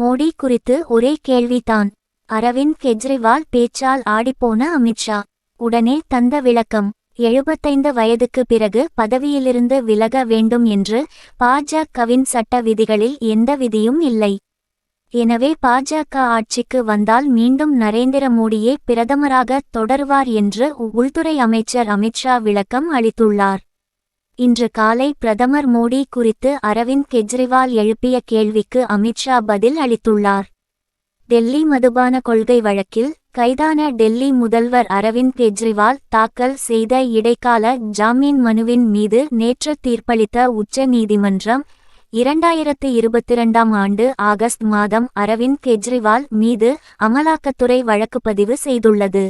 மோடி குறித்து ஒரே கேள்விதான். அரவிந்த் கெஜ்ரிவால் பேச்சால் ஆடிப்போன அமித்ஷா உடனே தந்த விளக்கம். எழுபத்தைந்து வயதுக்கு பிறகு பதவியிலிருந்து விலக வேண்டும் என்று பாஜகவின் சட்ட விதிகளில் எந்த விதியும் இல்லை. எனவே பாஜக ஆட்சிக்கு வந்தால் மீண்டும் நரேந்திர மோடியே பிரதமராக தொடருவார் என்று உள்துறை அமைச்சர் அமித்ஷா விளக்கம் அளித்துள்ளார். இன்று காலை பிரதமர் மோடி குறித்து அரவிந்த் கெஜ்ரிவால் எழுப்பிய கேள்விக்கு அமித்ஷா பதில் அளித்துள்ளார். டெல்லி மதுபான கொள்கை வழக்கில் கைதான டெல்லி முதல்வர் அரவிந்த் கெஜ்ரிவால் தாக்கல் செய்த இடைக்கால ஜாமீன் மனுவின் மீது நேற்று தீர்ப்பளித்த உச்ச நீதிமன்றம் இரண்டாயிரத்து இருபத்திரண்டாம் ஆண்டு ஆகஸ்ட் மாதம் அரவிந்த் கெஜ்ரிவால் மீது அமலாக்கத்துறை வழக்குப்பதிவு செய்துள்ளது.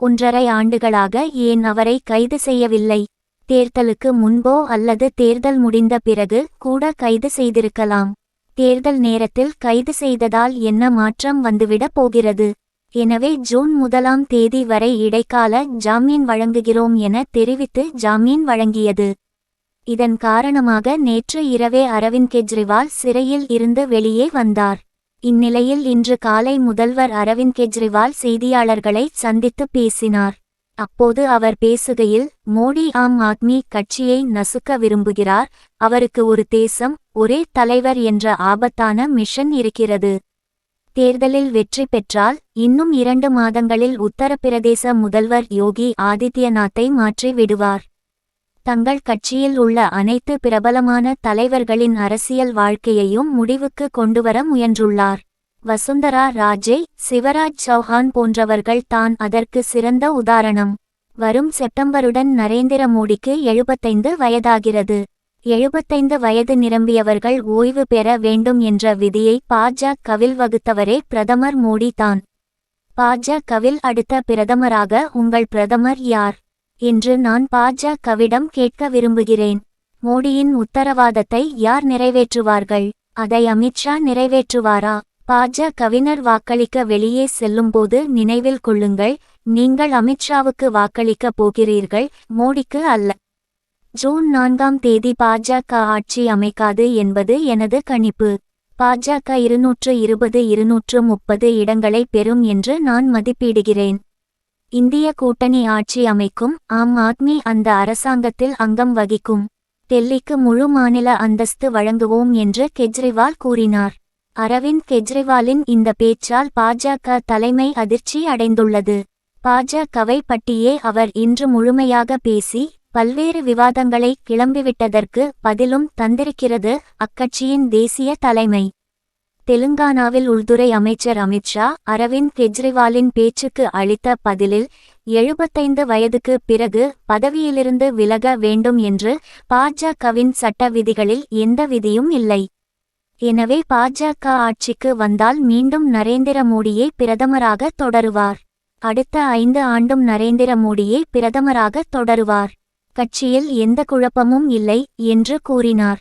ஒன்றரை ஆண்டுகளாக ஏன் அவரை கைது செய்யவில்லை? தேர்தலுக்கு முன்போ அல்லது தேர்தல் முடிந்த பிறகு கூட கைது செய்திருக்கலாம். தேர்தல் நேரத்தில் கைது செய்ததால் என்ன மாற்றம் வந்துவிடப் போகிறது? எனவே ஜூன் முதலாம் தேதி வரை இடைக்கால ஜாமீன் வழங்குகிறோம் என தெரிவித்து ஜாமீன் வழங்கியது. இதன் காரணமாக நேற்று இரவே அரவிந்த் கெஜ்ரிவால் சிறையில் இருந்து வெளியே வந்தார். இந்நிலையில் இன்று காலை முதல்வர் அரவிந்த் கெஜ்ரிவால் செய்தியாளர்களை சந்தித்து பேசினார். அப்போது அவர் பேசுகையில் மோடி ஆம் ஆத்மி கட்சியை நசுக்க விரும்புகிறார். அவருக்கு ஒரு தேசம் ஒரே தலைவர் என்ற ஆபத்தான மிஷன் இருக்கிறது. தேர்தலில் வெற்றி பெற்றால் இன்னும் இரண்டு மாதங்களில் உத்தரப்பிரதேச முதல்வர் யோகி ஆதித்யநாத்தை மாற்றி விடுவார். தங்கள் கட்சியில் உள்ள அனைத்து பிரபலமான தலைவர்களின் அரசியல் வாழ்க்கையையும் முடிவுக்கு கொண்டுவர முயன்றுள்ளார். வசுந்தரா ராஜே சிவராஜ் சௌஹான் போன்றவர்கள் தான் அதற்கு சிறந்த உதாரணம். வரும் செப்டம்பருடன் நரேந்திர மோடிக்கு எழுபத்தைந்து வயதாகிறது. எழுபத்தைந்து வயது நிரம்பியவர்கள் ஓய்வு பெற வேண்டும் என்ற விதியை பாஜகவில் வகுத்தவரே பிரதமர் மோடி தான். பாஜகவில் அடுத்த பிரதமராக உங்கள் பிரதமர் யார்? என்று நான் பாஜகவிடம் கேட்க விரும்புகிறேன். மோடியின் உத்தரவாதத்தை யார் நிறைவேற்றுவார்கள்? அதை அமித்ஷா நிறைவேற்றுவாரா? பாஜ கவிஞர் வாக்களிக்க வெளியே செல்லும்போது நினைவில் கொள்ளுங்கள் நீங்கள் அமித்ஷாவுக்கு வாக்களிக்கப் போகிறீர்கள் மோடிக்கு அல்ல. ஜூன் நான்காம் தேதி பாஜக ஆட்சி அமைக்காது என்பது எனது கணிப்பு. பாஜக இருநூற்று இருபது இருநூற்று முப்பது இடங்களை பெறும் என்று நான் மதிப்பிடுகிறேன். இந்திய கூட்டணி ஆட்சி அமைக்கும் ஆம் ஆத்மி அந்த அரசாங்கத்தில் அங்கம் வகிக்கும். டெல்லிக்கு முழு மாநில அந்தஸ்து வழங்குவோம் என்று கெஜ்ரிவால் கூறினார். அரவிந்த் கெஜ்ரிவாலின் இந்த பேச்சால் பாஜக தலைமை அதிர்ச்சி அடைந்துள்ளது. பாஜகவை பட்டியே அவர் இன்று முழுமையாக பேசி பல்வேறு விவாதங்களை கிளம்பிவிட்டதற்கு பதிலும் தந்திருக்கிறது அக்கட்சியின் தேசிய தலைமை. தெலுங்கானாவில் உள்துறை அமைச்சர் அமித்ஷா அரவிந்த் கெஜ்ரிவாலின் பேச்சுக்கு அளித்த பதிலில் எழுபத்தைந்து வயதுக்கு பிறகு பதவியிலிருந்து விலக வேண்டும் என்று பாஜகவின் சட்ட விதிகளில் எந்த விதியும் இல்லை. எனவே பாஜக ஆட்சிக்கு வந்தால் மீண்டும் நரேந்திர மோடியே பிரதமராக தொடருவார். அடுத்த ஐந்து ஆண்டும் நரேந்திர மோடியே பிரதமராக தொடருவார். கட்சியில் எந்த குழப்பமும் இல்லை என்று கூறினார்.